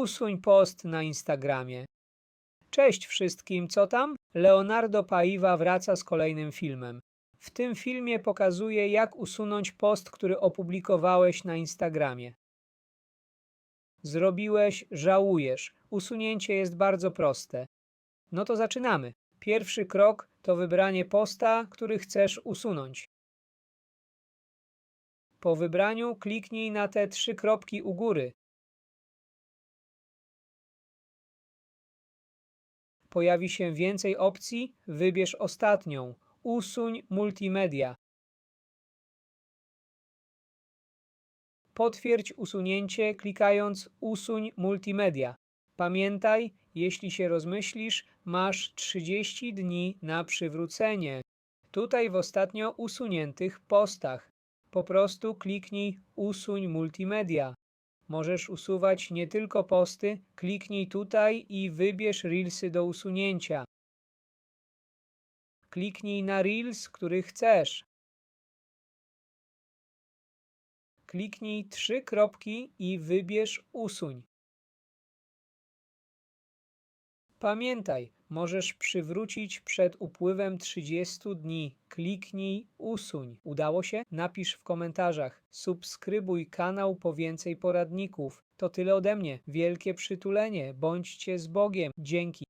Usuń post na Instagramie. Cześć wszystkim, co tam? Leonardo Paiva wraca z kolejnym filmem. W tym filmie pokazuje, jak usunąć post, który opublikowałeś na Instagramie. Zrobiłeś, żałujesz. Usunięcie jest bardzo proste. No to zaczynamy. Pierwszy krok to wybranie posta, który chcesz usunąć. Po wybraniu kliknij na te trzy kropki u góry. Pojawi się więcej opcji, wybierz ostatnią. Usuń multimedia. Potwierdź usunięcie klikając Usuń multimedia. Pamiętaj, jeśli się rozmyślisz, masz 30 dni na przywrócenie. Tutaj w ostatnio usuniętych postach. Po prostu kliknij Usuń multimedia. Możesz usuwać nie tylko posty, kliknij tutaj i wybierz Reelsy do usunięcia. Kliknij na Reels, który chcesz. Kliknij trzy kropki i wybierz Usuń. Pamiętaj, możesz przywrócić przed upływem 30 dni. Kliknij Usuń. Udało się? Napisz w komentarzach. Subskrybuj kanał po więcej poradników. To tyle ode mnie. Wielkie przytulenie. Bądźcie z Bogiem. Dzięki.